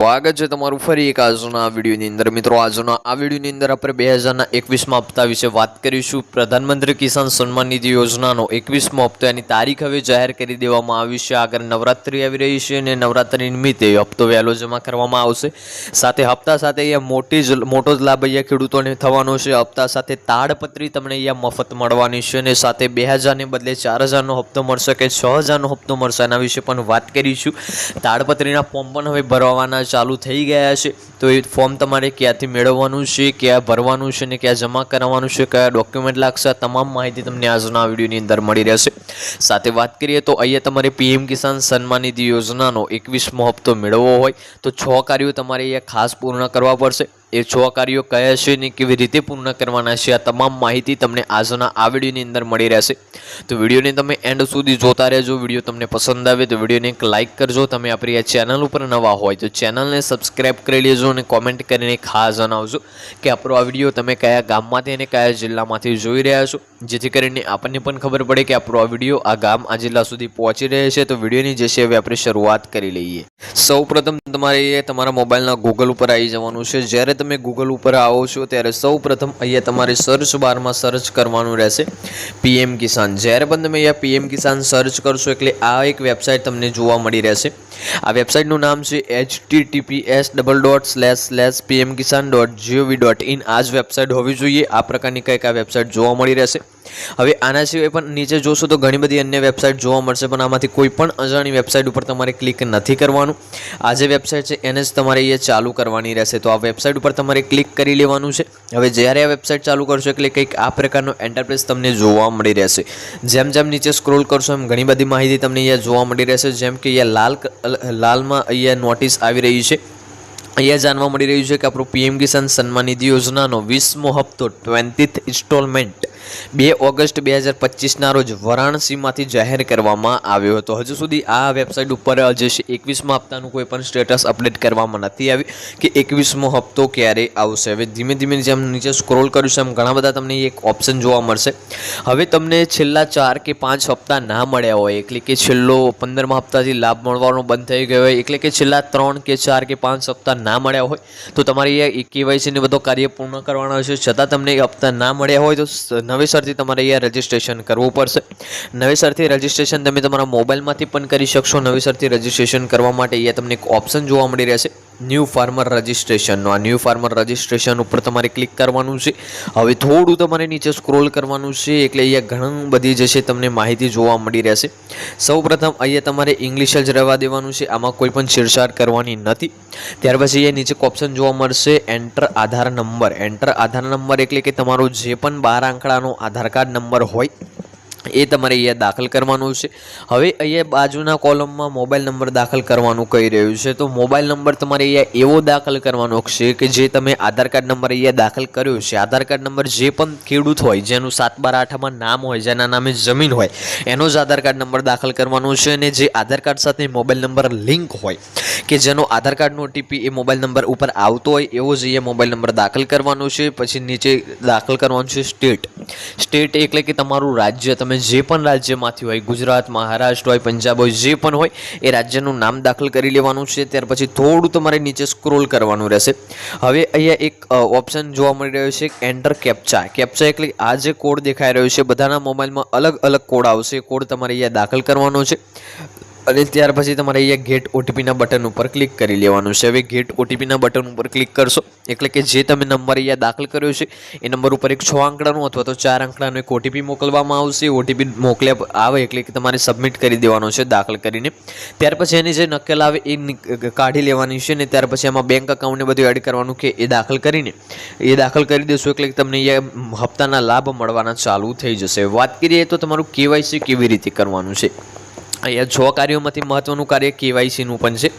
સ્વાગત છે તમારું ફરી એક આજના આ વિડીયોની અંદર. મિત્રો, આજના આ વિડીયોની અંદર આપણે બે હજારના એકવીસમાં હપ્તા વિશે વાત કરીશું. પ્રધાનમંત્રી કિસાન સન્માન નિધિ યોજનાનો એકવીસમો હપ્તો એની તારીખ હવે જાહેર કરી દેવામાં આવી છે. આગળ નવરાત્રિ આવી રહી છે અને નવરાત્રિ નિમિત્તે હપ્તો વહેલો જમા કરવામાં આવશે. સાથે હપ્તા સાથે અહીંયા મોટી જ, મોટો જ લાભ અહીંયા ખેડૂતોને થવાનો છે. હપ્તા સાથે તાડપત્રી તમને અહીંયા મફત મળવાની છે અને સાથે બે હજારને બદલે ચાર હજારનો હપ્તો મળશે કે છ હજારનો હપ્તો મળશે એના વિશે પણ વાત કરીશું. તાડપત્રીના ફોર્મ પણ હવે ભરવાના ચાલુ થઈ ગયા છે. તો એ ફોર્મ તમારે ક્યાંથી મેળવવાનું છે, ક્યાં ભરવાનું છે ને ક્યાં જમા કરાવવાનું છે, કયા ડોક્યુમેન્ટ લાગશે તમામ માહિતી તમને આજના વિડીયોની અંદર મળી રહેશે. સાથે વાત કરીએ તો અહીંયા તમારે પીએમ કિસાન સન્માન નિધિ યોજનાનો એકવીસમો હપ્તો મેળવવો હોય તો છ કાર્યો તમારે અહીંયા ખાસ પૂર્ણ કરવા પડશે. એ છ કાર્યો કયા છે ને કેવી રીતે પૂર્ણ કરવાના છે? આ તમામ માહિતી તમને આજના આ વિડીયોની અંદર મળી રહેશે. તો વિડીયોને તમે એન્ડ સુધી જોતા રહેજો. વીડિયો તમને પસંદ આવે તો વિડીયોને એક લાઇક કરજો. તમે આપણી આ ચેનલ ઉપર નવા હોય તો ચેનલને સબસ્ક્રાઇબ કરી લેજો અને કોમેન્ટ કરીને ખાસ જણાવજો કે આપણો આ વીડિયો તમે કયા ગામમાંથી અને કયા જિલ્લામાંથી જોઈ રહ્યા છો? જેથી કરીને આપણને પણ ખબર પડે કે આપણો આ વીડિયો આ ગામ, આ જિલ્લા સુધી પહોંચી રહ્યો છે. તો વિડીયોની જે છે હવે આપણે શરૂઆત કરી લઈએ. સૌ પ્રથમ તમારે તમારા મોબાઈલના ગૂગલ ઉપર આવી જવાનું છે. જ્યારે તમે ગૂગલ ઉપર આવો છો, ત્યારે સૌ પ્રથમ અહીંયા તમારે સર્ચ બારમાં સર્ચ કરવાનું રહેશે પીએમ કિસાન જ્યારે પણ તમે અહીંયા પીએમ કિસાન સર્ચ કરશો, એટલે આ એક વેબસાઇટ તમને જોવા મળી રહેશે. આ વેબસાઇટનું નામ છે H T TP double dot slash slash PM Kisan dot GOV dot in આ જ વેબસાઇટ હોવી જોઈએ. આ પ્રકારની કંઈક આ વેબસાઇટ જોવા મળી રહેશે. હવે આના સિવાય પણ નીચે જોશો તો ઘણી બધી અન્ય વેબસાઇટ જોવા મળશે, પણ આમાંથી કોઈ પણ અજાણી વેબસાઇટ ઉપર તમારે ક્લિક નથી કરવાનું. આ જે વેબસાઇટ છે, એને જ તમારે એ ચાલુ કરવાની રહેશે. તો આ વેબસાઇટ ઉપર તમારે ક્લિક કરી લેવાનું છે. હવે જ્યારે આ વેબસાઇટ ચાલુ કરશો એટલે કંઈક આ પ્રકારનો એન્ટરપ્રાઇઝ તમને જોવા મળી રહેશે. જેમ જેમ નીચે સ્ક્રોલ કરશો, એમ ઘણી બધી માહિતી તમને અહીંયા જોવા મળી રહેશે. જેમ કે અહીંયા લાલ લાલમાં અહીંયા નોટિસ આવી રહી છે. અહીંયા જાણવા મળી રહ્યું છે કે આપણું પીએમ કિસાન સન્માન નિધિ યોજનાનો વીસમો હપ્તો ટ્વેન્ટીથ ઇન્સ્ટોલમેન્ટ બે ઓગસ્ટ બે હજાર પચીસના રોજ વારાણસીમાંથી જાહેર કરવામાં આવ્યો હતો. હજુ સુધી આ વેબસાઇટ ઉપર જે છે, એકવીસમા હપ્તાનું કોઈ પણ સ્ટેટસ અપડેટ કરવામાં નથી આવી કે એકવીસમો હપ્તો ક્યારે આવશે. હવે ધીમે ધીમે જેમ નીચે સ્ક્રોલ કર્યું છે એમ ઘણા બધા તમને એક ઓપ્શન જોવા મળશે. હવે તમને છેલ્લા ચાર કે પાંચ હપ્તા ના મળ્યા હોય, એટલે કે છેલ્લો પંદરમા હપ્તાથી લાભ મળવાનો બંધ થઈ ગયો હોય, એટલે કે છેલ્લા ત્રણ કે ચાર કે પાંચ હપ્તા ના મળ્યા હોય, તો તમારે એ કેવાયસીને બધો કાર્ય પૂર્ણ કરવાનો છે છતાં તમને એ હપ્તા ના મળ્યા હોય તો સ- નવેસરથી તમારે અહીંયા રજિસ્ટ્રેશન કરવું પડશે. નવેસરથી રજિસ્ટ્રેશન તમે તમારા મોબાઈલમાંથી પણ કરી શકશો. નવેસરથી રજિસ્ટ્રેશન કરવા માટે અહીંયા તમને એક ઓપ્શન જોવા મળી રહેશે. ન્યૂ ફાર્મર રજિસ્ટ્રેશનનો. આ ન્યૂ ફાર્મર રજિસ્ટ્રેશન ઉપર તમારે ક્લિક કરવાનું છે. હવે થોડું તમારે નીચે સ્ક્રોલ કરવાનું છે, એટલે અહીંયા ઘણી બધી જે છે તમને માહિતી જોવા મળી રહેશે. સૌપ્રથમ અહીંયા તમારે ઇંગ્લિશ જ રહેવા દેવાનું છે, આમાં કોઈ પણ છેડછાડ કરવાની નથી. ત્યાર પછી અહીંયા નીચે ઓપ્શન જોવા મળશે enter Aadhaar number. Enter Aadhaar number એટલે કે તમારો જે પણ બાર આંકડાનો આધાર કાર્ડ નંબર હોય એ તમારે અહીંયા દાખલ કરવાનું છે. હવે અહીંયા બાજુના કોલમમાં મોબાઈલ નંબર દાખલ કરવાનું કહી રહ્યું છે. તો મોબાઈલ નંબર તમારે અહીંયા એવો દાખલ કરવાનો છે કે જે તમે આધાર કાર્ડ નંબર અહીંયા દાખલ કર્યો છે. આધાર કાર્ડ નંબર જે પણ ખેડૂત હોય, જેનું સાત બાર આઠમાં નામ હોય, જેના નામે જમીન હોય, એનો જ આધાર કાર્ડ નંબર દાખલ કરવાનો છે અને જે આધાર કાર્ડ સાથે મોબાઈલ નંબર લિંક હોય કે જેનો આધાર કાર્ડનો ઓટીપી એ મોબાઈલ નંબર ઉપર આવતો હોય, એવો જ અહીંયા મોબાઈલ નંબર દાખલ કરવાનો છે. પછી નીચે દાખલ કરવાનું છે સ્ટેટ. સ્ટેટ એટલે કે તમારું રાજ્ય. તમે જે પણ રાજ્યમાંથી હોય, ગુજરાત, મહારાષ્ટ્ર હોય, પંજાબ હોય, જે પણ હોય, એ રાજ્યનું નામ દાખલ કરી લેવાનું છે. ત્યાર પછી થોડું તમારે નીચે સ્ક્રોલ કરવાનું રહેશે. હવે અહીંયા એક ઓપ્શન જોવા મળી રહ્યો છે એન્ટર કેપ્ચા કેપ્ચા એટલે આ જે કોડ દેખાઈ રહ્યો છે, બધાના મોબાઈલમાં અલગ અલગ કોડ આવશે. કોડ તમારે અહીંયા દાખલ કરવાનો છે. અને ત્યાર પછી તમારે અહીંયા ગેટ ઓટીપીના બટન ઉપર ક્લિક કરી લેવાનું છે. હવે ગેટ ઓટીપીના બટન ઉપર ક્લિક કરશો, એટલે કે જે તમે નંબર અહીંયા દાખલ કર્યો છે, એ નંબર ઉપર એક છ આંકડાનું અથવા તો ચાર આંકડાનો એક ઓટીપી મોકલવામાં આવશે. ઓટીપી મોકલ્યા આવે એટલે કે તમારે સબમિટ કરી દેવાનો છે દાખલ કરીને. ત્યાર પછી એની જે નકલ આવે એ કાઢી લેવાની છે ને ત્યાર પછી એમાં બેંક અકાઉન્ટને બધું એડ કરવાનું કે એ દાખલ કરીને. એ દાખલ કરી દેશો એટલે કે તમને અહીંયા હપ્તાના લાભ મળવાના ચાલુ થઈ જશે. વાત કરીએ તો તમારું કેવાયસી કેવી રીતે કરવાનું છે? અહીંયા છ કાર્યોમાંથી મહત્વનું કાર્ય કેવાયસીનું પણ છે.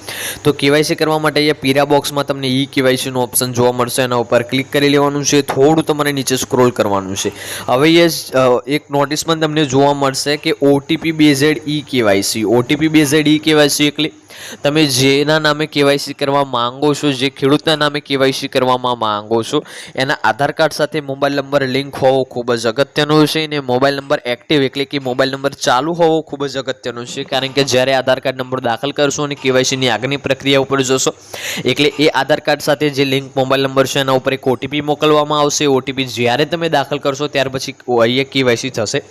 તો કેવાયસી કરવા માટે અહીંયા પીરા બોક્સમાં તમને ઈ કેવાયસીનું ઓપ્શન જોવા મળશે. એના ઉપર ક્લિક કરી લેવાનું છે. થોડું તમારે નીચે સ્ક્રોલ કરવાનું છે. હવે એ એક નોટિસ પણ તમને જોવા મળશે કે OTP based e KYC. OTP based e KYC એટલે તમે જેના નામે કેવાયસી કરવા માંગો છો, જે ખેડૂતના નામે કેવાયસી કરવામાં માંગો છો, એના આધાર કાર્ડ સાથે મોબાઈલ નંબર લિંક હોવો ખૂબ જ અગત્યનો છે. અને મોબાઈલ નંબર એક્ટિવ એટલે કે મોબાઈલ નંબર ચાલુ હોવો ખૂબ જ અગત્યનો છે. કારણ કે જ્યારે આધાર કાર્ડ નંબર દાખલ કરશો અને કેવાયસીની આગળની પ્રક્રિયા ઉપર જશો, એટલે એ આધાર કાર્ડ સાથે જે લિંક મોબાઈલ નંબર છે એના ઉપર એક ઓટીપી મોકલવામાં આવશે. ઓટીપી જ્યારે તમે દાખલ કરશો, ત્યાર પછી અહીંયા કેવાયસી થશે.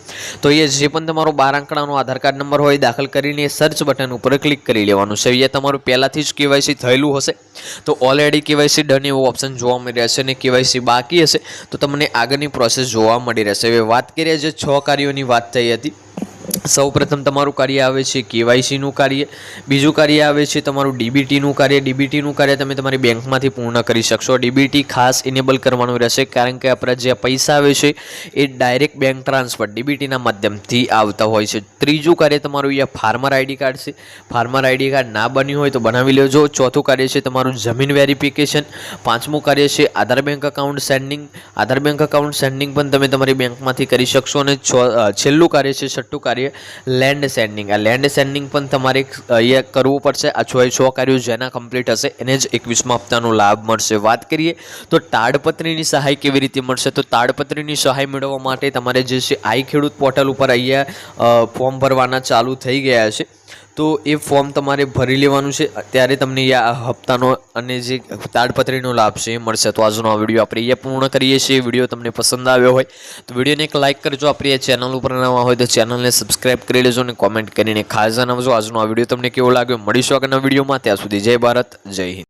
તો એ જે પણ તમારો બાર આંકડાનો આધાર કાર્ડ નંબર હોય દાખલ કરીને સર્ચ બટન ઉપર ક્લિક કરી લેવાનું છે. અહીંયા તમારું પહેલાંથી જ કેવાયસી થયેલું હશે. તો ઓલરેડી કેવાયસી ડન એવો ઓપ્શન જોવા મળી રહેશે અને કેવાયસી બાકી હશે. તો તમને આગળની પ્રોસેસ જોવા મળી રહેશે. હવે વાત કરીએ જે છ કાર્યોની વાત થઈ હતી. સૌપ્રથમ તમારું કાર્ય આવે છે કેવાયસીનું કાર્ય, બીજું કાર્ય આવે છે તમારું ડીબીટીનું કાર્ય. ડીબીટીનું કાર્ય તમે તમારી બેંકમાંથી પૂર્ણ કરી શકશો. ડીબીટી ખાસ ઇનેબલ કરવાનું રહેશે કારણ કે આપણા જે પૈસા આવે છે એ ડાયરેક્ટ બેંક ટ્રાન્સફર ડીબીટીના માધ્યમથી આવતા હોય છે. ત્રીજું કાર્ય તમારું અહીંયા ફાર્મર આઈડી કાર્ડ છે. ફાર્મર આઈડી કાર્ડ ના બન્યું હોય તો બનાવી લેજો. ચોથું કાર્ય છે તમારું જમીન વેરિફિકેશન પાંચમું કાર્ય છે Aadhaar bank account sending Aadhaar bank account sending પણ તમે તમારી બેંકમાંથી કરી શકશો અને છેલ્લું કાર્ય છે છઠ્ઠું કાર્ય લેન્ડ સેન્ડિંગ આ લેન્ડ સેન્ડિંગ પણ તમારે અહીંયા કરવું પડશે. આ છ એ છ કાર્યો જેના કમ્પ્લીટ હશે, એને જ એકવીસમાં હપ્તાનો લાભ મળશે. વાત કરીએ તો તાડપત્રીની સહાય કેવી રીતે મળશે? તો તાડપત્રીની સહાય મેળવવા માટે તમારે જે છે, આઈ ખેડૂત પોર્ટલ ઉપર અહીંયા ફોર્મ ભરવાના ચાલુ થઈ ગયા છે. તો એ ફોર્મ તમારે ભરી લેવાનું છે. ત્યારે તમને આ હપ્તાનો અને જે તાડપત્રીનો લાભ છે એ મળશે. તો આજનો આ વીડિયો આપણે અહીંયા પૂર્ણ કરીએ છીએ. વીડિયો તમને પસંદ આવ્યો હોય તો વિડીયોને એક લાઇક કરજો. આપણી આ ચેનલ ઉપર નવા હોય તો ચેનલને સબસ્ક્રાઇબ કરી લેજો અને કોમેન્ટ કરીને ખાસ જણાવજો. આજનો આ વીડિયો તમને કેવો લાગ્યો? મળીશું આગળના વિડીયોમાં ત્યાં સુધી જય ભારત, જય હિન્દ.